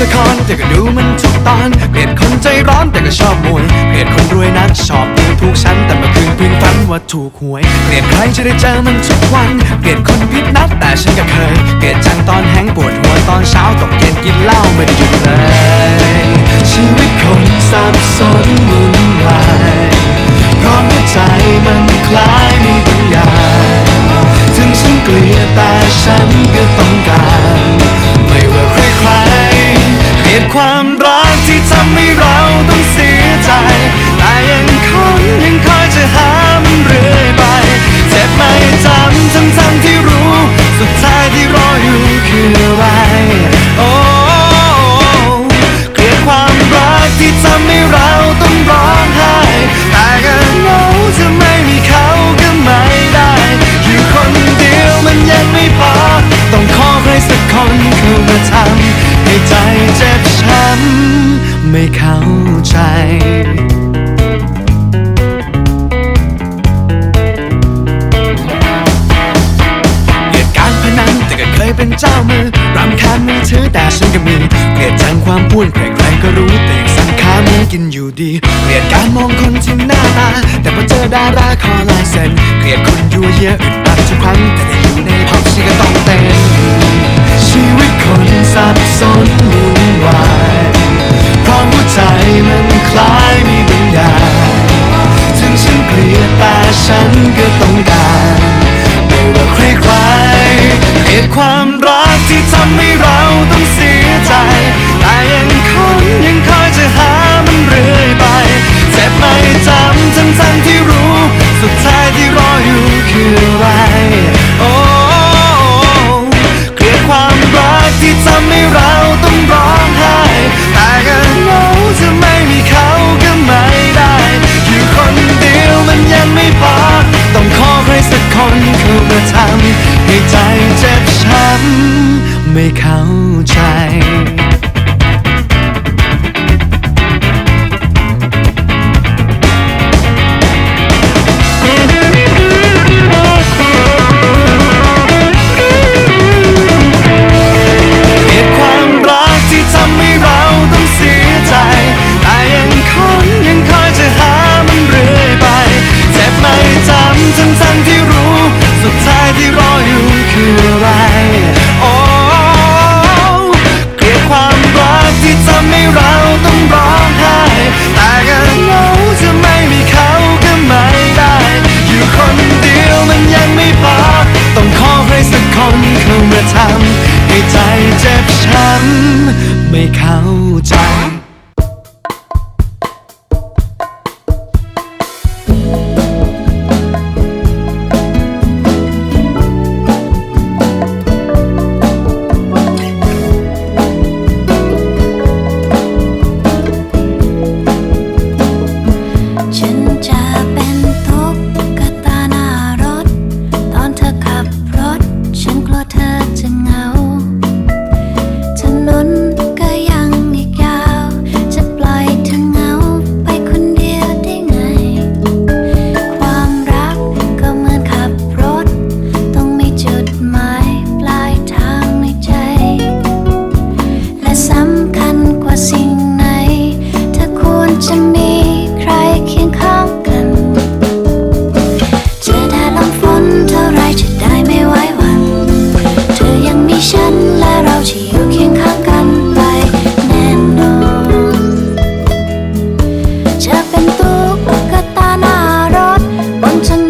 ละครแต่ก็ดูมันทุกตอนเกลียดคนใจร้อนแต่ก็ชอบมวยเกลียดคนรวยนักชอบดูทุกชั้นแต่มาคืนพิงฝันว่าถูกหวยเกลียดใครจะได้เจอมันทุกวัน ใจ เกลียดการพนันแต่ก็เคยเป็นเจ้ามือรำคาญมือถือแต่ฉันก็มีเกลียดจังความพูนใครๆก็รู้แต่ยังสั่งข้ามือกินอยู่ดี เกลียดการมองคนที่หน้าตา แต่พอเจอดาราคอลายเซนเกลียดคนยั่วเยอะอึดอัดทุกครั้งแต่ได้อยู่ในห้องฉันก็ต้องเต้นชีวิต ความรักที่ทำให้เราต้องเสียใจ แต่ยังคงยังคอยจะหามันเรื่อยไป เจ็บไม่จำทั้งทั้งที่รู้ สุดท้ายที่รออยู่คืออะไร โอ้เกลียความรักที่ทำให้เราต้องร้องไห้แต่ก็รู้จะไม่มีเขาก็ไม่ได้อยู่คนเดียวมันยังไม่พอ ต้องขอใครสักคนเข้ามาทำให้ใจเจ็บ ทำไม่เข้าใจ 战 온천